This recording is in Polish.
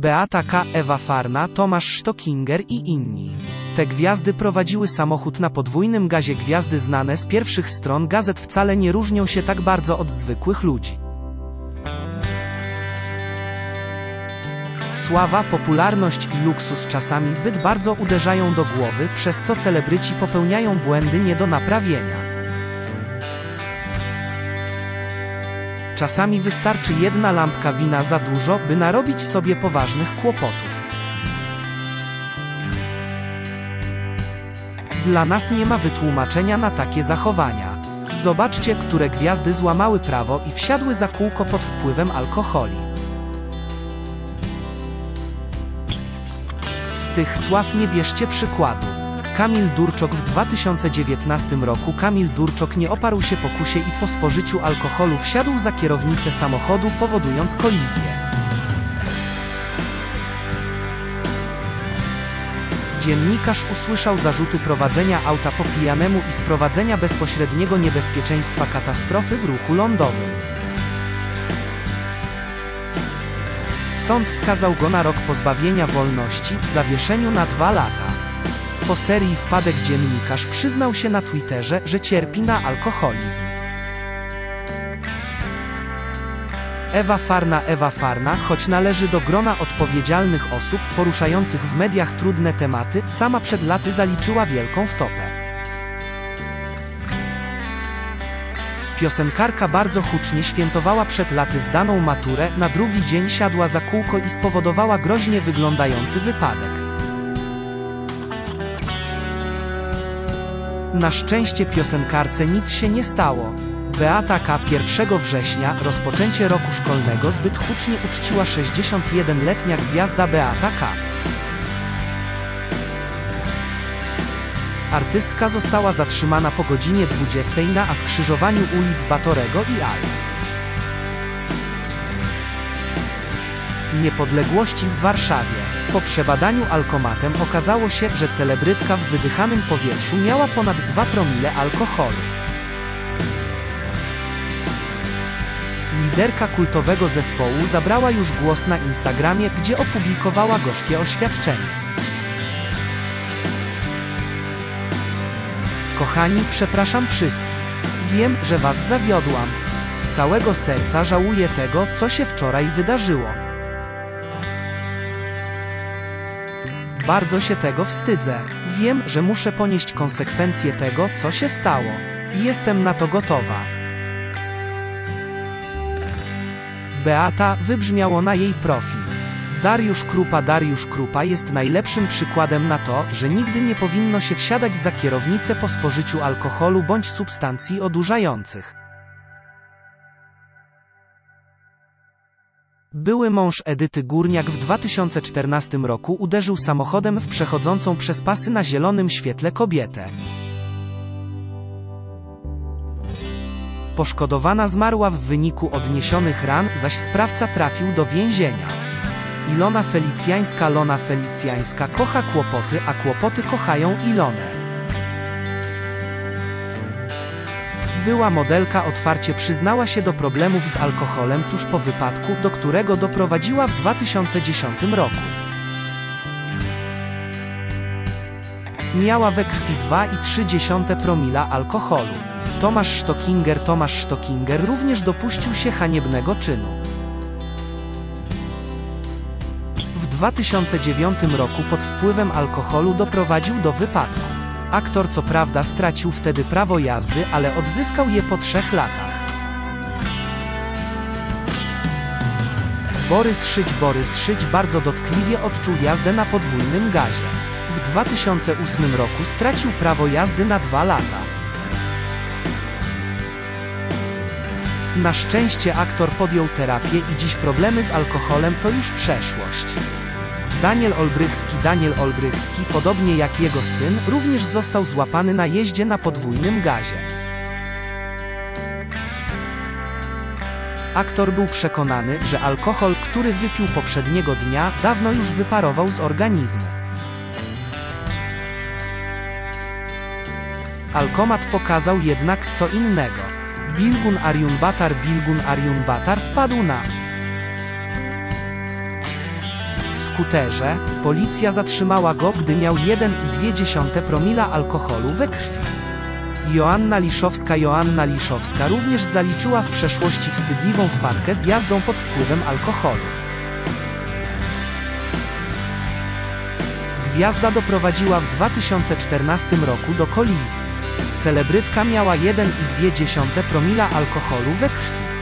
Beata K., Ewa Farna, Tomasz Stockinger i inni. Te gwiazdy prowadziły samochód na podwójnym gazie. Gwiazdy znane z pierwszych stron gazet wcale nie różnią się tak bardzo od zwykłych ludzi. Sława, popularność i luksus czasami zbyt bardzo uderzają do głowy, przez co celebryci popełniają błędy nie do naprawienia. Czasami wystarczy jedna lampka wina za dużo, by narobić sobie poważnych kłopotów. Dla nas nie ma wytłumaczenia na takie zachowania. Zobaczcie, które gwiazdy złamały prawo i wsiadły za kółko pod wpływem alkoholi. Z tych sław nie bierzcie przykładu. Kamil Durczok w 2019 roku Kamil Durczok nie oparł się pokusie i po spożyciu alkoholu wsiadł za kierownicę samochodu powodując kolizję. Dziennikarz usłyszał zarzuty prowadzenia auta po pijanemu i sprowadzenia bezpośredniego niebezpieczeństwa katastrofy w ruchu lądowym. Sąd skazał go na rok pozbawienia wolności zawieszeniu na dwa lata. Po serii wpadek dziennikarz przyznał się na Twitterze, że cierpi na alkoholizm. Ewa Farna Ewa Farna, choć należy do grona odpowiedzialnych osób poruszających w mediach trudne tematy, sama przed laty zaliczyła wielką wtopę. Piosenkarka bardzo hucznie świętowała przed laty zdaną maturę, na drugi dzień siadła za kółko i spowodowała groźnie wyglądający wypadek. Na szczęście piosenkarce nic się nie stało. Beata K. 1 września, rozpoczęcie roku szkolnego zbyt hucznie uczciła 61-letnia gwiazda Beata K. Artystka została zatrzymana po godzinie 20 na skrzyżowaniu ulic Batorego i Al. Niepodległości w Warszawie. Po przebadaniu alkomatem okazało się, że celebrytka w wydychanym powietrzu miała ponad 2 promile alkoholu. Liderka kultowego zespołu zabrała już głos na Instagramie, gdzie opublikowała gorzkie oświadczenie. Kochani, przepraszam wszystkich. Wiem, że was zawiodłam. Z całego serca żałuję tego, co się wczoraj wydarzyło. Bardzo się tego wstydzę. Wiem, że muszę ponieść konsekwencje tego, co się stało. Jestem na to gotowa. Beata wybrzmiało na jej profil. Dariusz Krupa Dariusz Krupa jest najlepszym przykładem na to, że nigdy nie powinno się wsiadać za kierownicę po spożyciu alkoholu bądź substancji odurzających. Były mąż Edyty Górniak w 2014 roku uderzył samochodem w przechodzącą przez pasy na zielonym świetle kobietę. Poszkodowana zmarła w wyniku odniesionych ran, zaś sprawca trafił do więzienia. Ilona Felicjańska Lona Felicjańska kocha kłopoty, a kłopoty kochają Ilonę. Była modelka otwarcie przyznała się do problemów z alkoholem tuż po wypadku, do którego doprowadziła w 2010 roku. Miała we krwi 2,3 promila alkoholu. Tomasz Stockinger Tomasz Stockinger również dopuścił się haniebnego czynu. W 2009 roku pod wpływem alkoholu doprowadził do wypadku. Aktor co prawda stracił wtedy prawo jazdy, ale odzyskał je po trzech latach. Borys Szyć Borys Szyć bardzo dotkliwie odczuł jazdę na podwójnym gazie. W 2008 roku stracił prawo jazdy na dwa lata. Na szczęście aktor podjął terapię i dziś problemy z alkoholem to już przeszłość. Daniel Olbrychski Daniel Olbrychski, podobnie jak jego syn, również został złapany na jeździe na podwójnym gazie. Aktor był przekonany, że alkohol, który wypił poprzedniego dnia, dawno już wyparował z organizmu. Alkomat pokazał jednak co innego. Bilgun Aryun Batar Bilgun Aryun Batar wpadł na skuterze, policja zatrzymała go, gdy miał 1,2 promila alkoholu we krwi. Joanna Liszowska Joanna Liszowska również zaliczyła w przeszłości wstydliwą wpadkę z jazdą pod wpływem alkoholu. Gwiazda doprowadziła w 2014 roku do kolizji. Celebrytka miała 1,2 promila alkoholu we krwi.